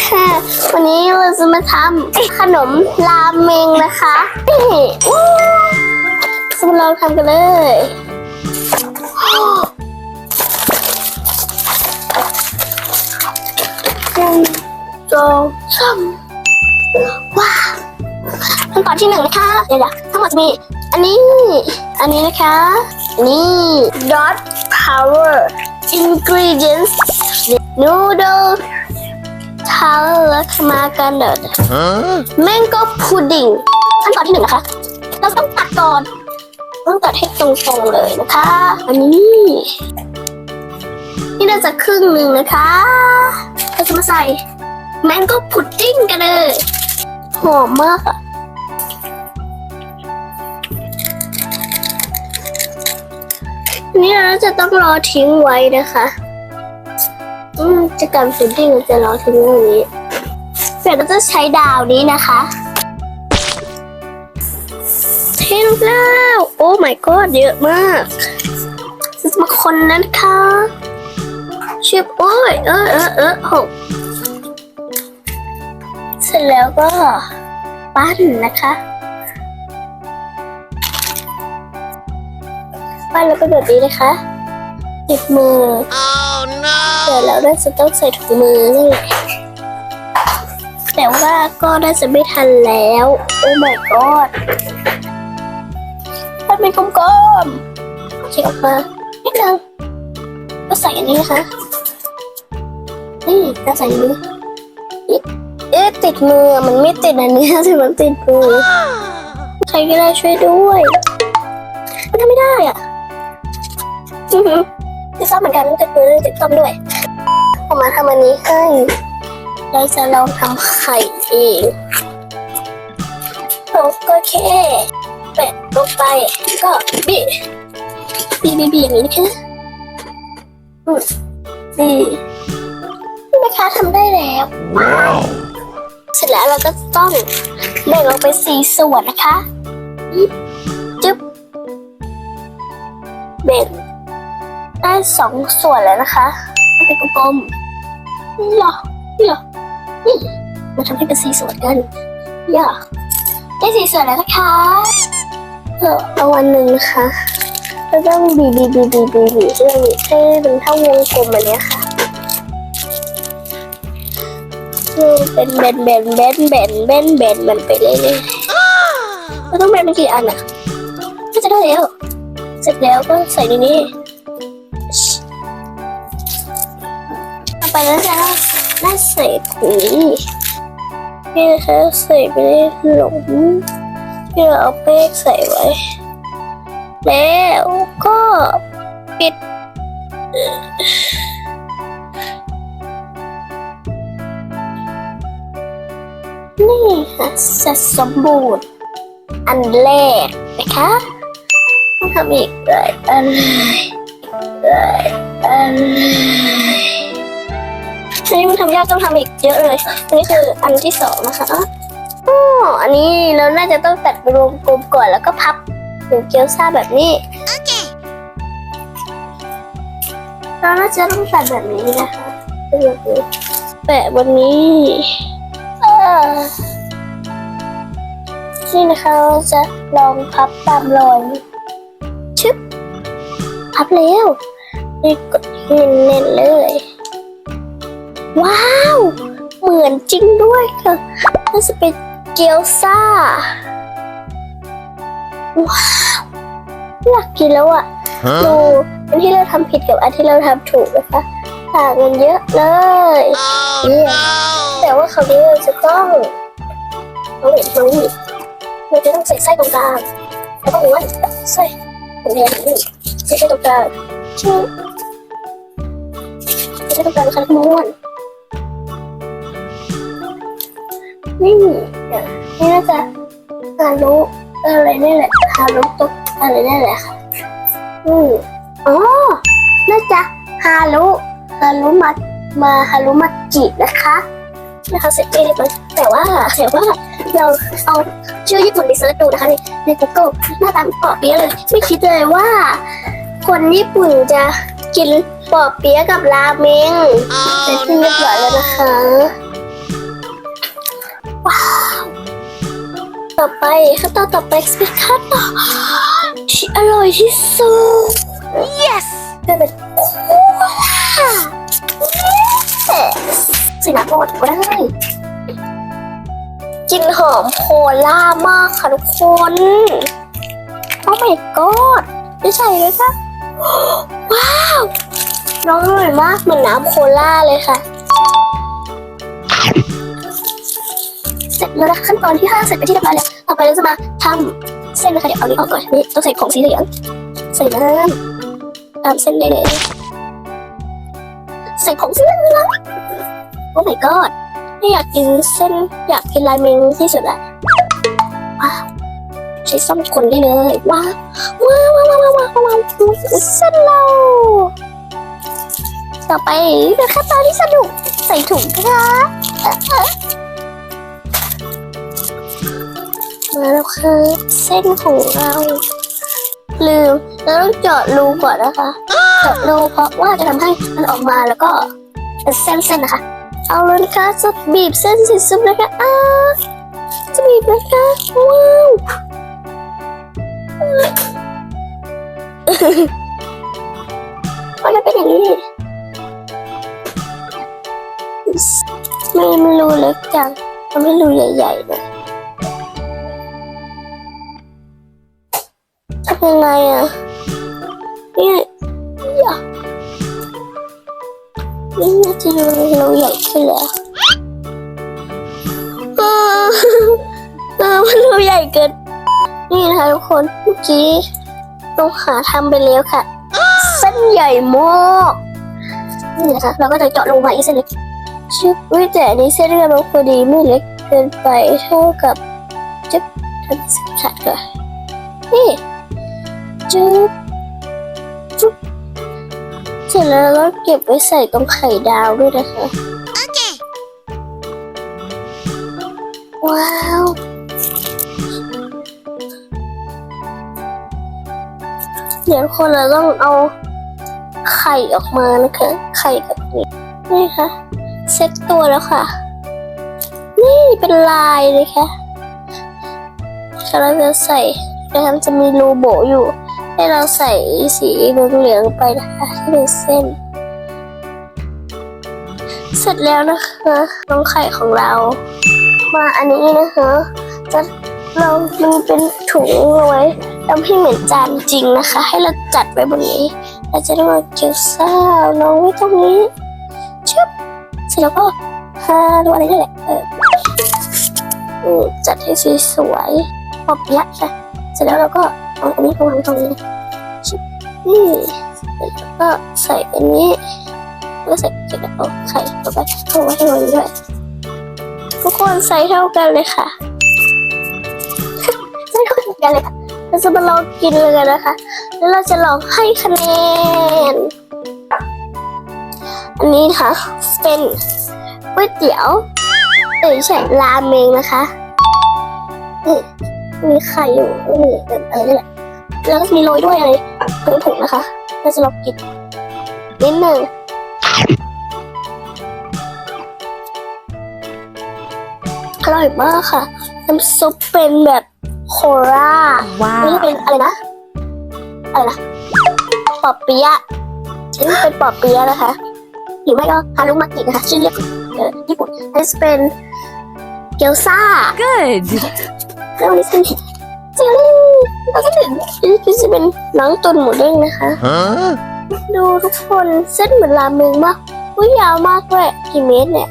ค่ะ วันนี้เราจะมาทำขนมราเมงนะคะนี่จะมาลองทำกันเลยหนึ่งสองสามว้าวขั้นตอนที่หนึ่งนะคะเดี๋ยวๆทั้งหมดจะมี อันนี้ อันนี้นะคะ นี่ dot power ingredients noodle ทาและมากันเดด Huh? แมงโก้พุดดิ้งขั้นตอนที่หนึ่งนะคะ เราต้องตัดก่อน ต้องตัดให้ตรงๆเลยนะคะ อันนี้ นี่น่าจะครึ่งหนึ่งนะคะเราจะมาใส่แมงโก้พุดดิ้งกันเลยหอมมากอะนี่เราจะต้องรอทิ้งไว้นะคะ อืมจะกันพุดดิ้งเราจะรอทิ้งตรงนี้ เสร็จเราจะใช้ดาวนี้นะคะเทลงแล้วโอ้ my god เยอะมากจะมาคนนั้นค่ะชิบโอ้ยเออเออเออหกเสร็จแล้วก็ปั้นนะคะ ปั้นแล้วก็แบบนี้นะคะติดมือ Oh! เดี๋ยวเราน่าจะต้องใส่ถุงมือนั่แหละแต่ว่าก็น่าจะไม่ทันแล้ว โอ้ my god มันเป็นกลมๆเช็คออกมานิดนึงก็ใส่อันนี้นะคะนี่ก็ใส่อันนี้เอ๊ะติดมือมันไม่ติดอันนี้แต่มันติดมือใครก็ได้ช่วยด้วยมันทำไม่ได้อะ อือหือติดซ้อมเหมือนกันติดมือติดต้อมด้วยผมมาทำอันนี้ให้เราจะลองทำไข่เองเราก็แค่แปะลงไปก็บีบีบีบีอย่างนี้นะคะอืมบีนี่นะคะทำได้แล้ว Wow! เสร็จแล้วเราก็ต้องแบ่งออกเป็นสี่ส่วนนะคะยิบจึ๊บแบ่ง ได้สองส่วนแล้วนะคะเป็นกลมๆนี่หรอนี่หรอนี่มาทำให้เป็นสี่ส่วนกันอย่าได้สี่ส่วนแล้วนะคะเราเอาวันหนึ่งนะคะเราต้องบีบีบีบีบีบีให้มันให้เป็นเท่าวงกลมแบบเนี้ค่ะคือเป็นแบนแบนแบนแบนแบนแบนมันไปเรื่อยๆเราต้องแบนเป็นกี่อันอะก็จะได้แล้วเสร็จแล้วก็ใส่ในนี้ ไปแล้วจะได้ใส่ถุงนี่นะคะใส่ไปในหลุมที่เราเอาแป้งใส่ไว้ แล้วก็ปิดนี่ค่ะเสร็จสมบูรณ์ อันแรกนะคะต้องทำอีกหลายอันหลายอันเลย อันนี้มันทำยากต้องทำอีกเยอะเลย อันนี้คืออันที่สองนะคะอ๋ออันนี้เราน่าจะต้องตัดเป็นวงกลมก่อนแล้วก็พับเป็นเกี๊ยวซ่าแบบนี้เราน่าจะต้องตัดแบบนี้นะคะเป็นแปะบนนี้อ่านี่นะคะเราจะลองพับตามรอยชึบพับแล้วนี่กดให้แน่นๆเลย ว้าว เหมือนจริงด้วยค่ะน่าจะเป็นเกี๊ยวซ่า ว้าวอยากกินแล้วอะดู Huh? อันที่เราทำผิดกับอันที่เราทำถูกนะคะต่างกันเยอะเลย Oh Yeah. แต่ว่าคราวนี้เราจะต้องเราเห็นตรงนี้เราจะต้องใส่ไส้ตรงกลางแล้วก็ม้วนไส้ตรงนี้นี่ใส่ไส้ตรงกลางชื่อใส่ไส้ตรงกลางนะคะม้วน นี่เนี่ยนี่น่าจะฮารุอะไรนี่แหละฮารุตกอะไรนี่แหละค่ะอืมอ๋อน่าจะฮารุฮารุมามาฮารุมาจินะคะนะคะเสร็จเรียบร้อยแต่ว่าแต่ว่าเราเอาชื่อญี่ปุ่นไปเสิร์ชดูนะคะในใน Google หน้าตาปอเปี๊ยะเลย ไม่คิดเลยว่า คนญี่ปุ่นจะกินปอเปี๊ยะกับราเมงเสร็จเรียบร้อยแล้วนะคะ ว้าว ต่อไปขั้นตอนต่อไปเป็นขั้นตอนที่อร่อยที่สุด yes จะเป็นโคลาใส่น้ำก่อนก็ได้กลินหอมโคล่ามากค่ะทุกคนโอ้ my god ไม่ใช่เลยค่ะ ว้าว น้องอร่อยมากเหมือนน้ำโคล่าเลยค่ะ สร็จแล้วนะขั้นตอนที่ห้าเสร็จไปที่เรียบร้อยแล้วต่อไปเราจะมาทำเส้นนะคะเดี๋ยวเอานี้ออกก่อนนี่ต้องใส่ของสีเหลืองใส่น้ำตามเส้นได้เลยใส่ของสีเหลืองโอ้ my god ไม่อยากกินเส้นอยากกินราเมงที่สุดอะว้าวใช้ซ่อมคนได้เลยว้าวว้าวว้าวว้าวว้าวว้าวเส้นเราต่อไปเป็นขั้นตอนที่สนุกใส่ถุงครั มาแล้วครับ เส้นของเรา ลืมเราต้องเจาะรูก่อนนะคะเจาะรูเพราะว่าจะทำให้มันออกมาแล้วก็เป็นเส้นๆนะคะ เอาเลยนะคะจะบีบเส้นสีซุปนะคะอ้าจะบีบนะคะว้าวมันเป็นอย่างนี้ไม่มันรูเล็กจังมันไม่รูใหญ่ๆเล ยทำยังไงอะเนี่ยอยากนี่น่าจะรูรูใหญ่ขึ้นแล้วเออเออมันรูใหญ่เกิน นี่นะคะทุกคนเมื่อกี้ต้องหาทำไปแล้วค่ะ เส้นใหญ่มากนี่นะคะเราก็จะเจาะลงมาอีกเส้นเล็กชิบวิแต่อันนี้เส้นกำลังพอดีไม่เล็กเกินไปเท่ากับจุ๊บทำสักขัดก่อนนี่ จุ๊บจุ๊บเสร็จแล้วเราก็เก็บไว้ใส่ตรงไข่ดาวด้วยนะคะว้าว เดี๋ยวคนเราต้องเอาไข่ออกมานะคะ ไข่กับนี้นี่ค่ะ เซ็ตตัวแล้วค่ะ นี่เป็นลายเลยค่ะเราจะใส่นะครับจะมีรูโบอยู่ ให้เราใส่สีเหลืองๆไปนะคะที่เป็นเส้น เสร็จแล้วนะคะน้องไข่ของเรา มาอันนี้นะคะจะเรามันเป็นถุงเอาไว้ทำให้เหมือนจานจริงนะคะ ให้เราจัดไว้บนนี้เราจะได้มาเกี๊ยวซ่าน้องไว้ตรงนี้ชึบเสร็จแล้วก็ทาดูอะไรนี่แหละเออจัดให้สวยๆปอบยัดค่ะเสร็จแล้วเราก็ เอาอันนี้มาวางตรงนี้ชิบนี่แล้วก็ใส่อันนี้แล้วก็ใส่เกล็ดเอาไข่ลงไปเอาไว้ให้มันด้วยทุกคนใส่เท่ากันเลยค่ะใส่เท่ากันเลยค่ะเราจะมาลองกินเลยนะคะ แล้วเราจะลองให้คะแนน อันนี้นะคะเป็นก๋วยเตี๋ยวเอ้ยใช่ราเมงนะคะ นี่มีไข่อยู่นี่เป็นอะไรนี่แหละ แล้วก็มีโรยด้วยอะไรถุงๆนะคะเราจะลองกินนิดหนึ่งอร่อยมากค่ะ น้ำซุปเป็นแบบโครานี่เป็นอะไรนะ อะไรนะปอเปี๊ยะนี่เป็นปอเปี๊ยะนะคะ หรือไม่ก็ฮารุมากินะคะ ชื่อเรียกเออญี่ปุ่นอันนี้จะเป็นเกี๊ยวซ่า Good. แล้วอันนี้เป็น เจลลี่แล้วก็เป็นอันนี้จะเป็นหนังตุนหมูเด้งนะคะ Huh? ดูทุกคนเส้นเหมือนราเมงมากอุ้ยยาวมากด้วยกี่เมตรเนี่ย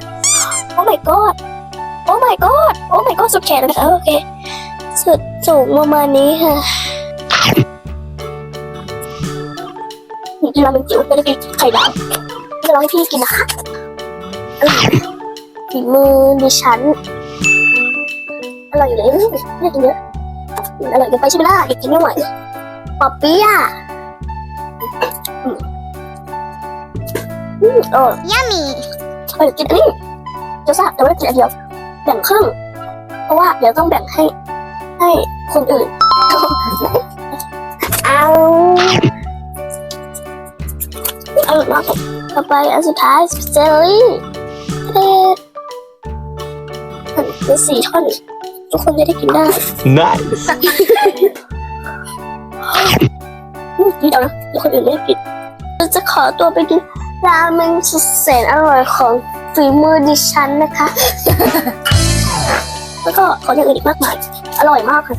โอ้ my god โอ้ my god โอ้ my god สุดแขนเลยค่ะโอเค สุดสูงประมาณนี้ค่ะนี่กินราเมงจิ๋วไม่ได้กินไข่ดาวจะลองให้พี่กินนะคะอร่อยฝีมือดิฉันอร่อยอยู่เลยไม่กินเยอะ อร่อยเกินไปใช่ไหมล่ะอยากกินไม่ไหวปอเปี๊ยะอืมอืมเออ Yummy. เออกินอันนี้เดี๋ยวซ่าแต่ว่ากินอันเดียวแบ่งครึ่งเพราะว่าเดี๋ยวต้องแบ่งให้ ให้คนอื่น เอาอร่อยมากต่อไปอันสุดท้ายเจลลี่เทศเป็นสี่ท่อน ทุกคนจะได้กินได้ nice อืมกินเอานะเดี๋ยวคนอื่นไม่ได้กินเราจะขอตัวไปกินราเมงสุดแสนอร่อยของฝีมือดิฉันนะคะ แล้วก็ของอย่างอื่นอีกมากมาย อร่อยมากค่ะ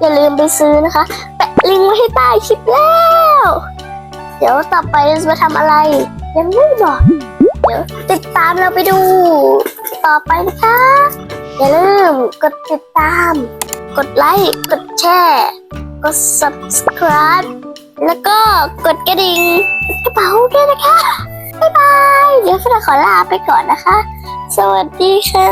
อย่าลืมไปซื้อนะคะ แปะลิงก์ไว้ให้ใต้คลิปแล้ว เดี๋ยวต่อไปเราจะมาทำอะไร ยังไม่บอก เดี๋ยวติดตามเราไปดู ต่อไปนะคะ อย่าลืมกดติดตาม กดไลค์ กดแชร์ กด subscribe แล้วก็กดกระดิ่งกระเป๋าด้วยนะคะ บ๊ายบาย เดี๋ยวเราขอลาไปก่อนนะคะ สวัสดีค่ะ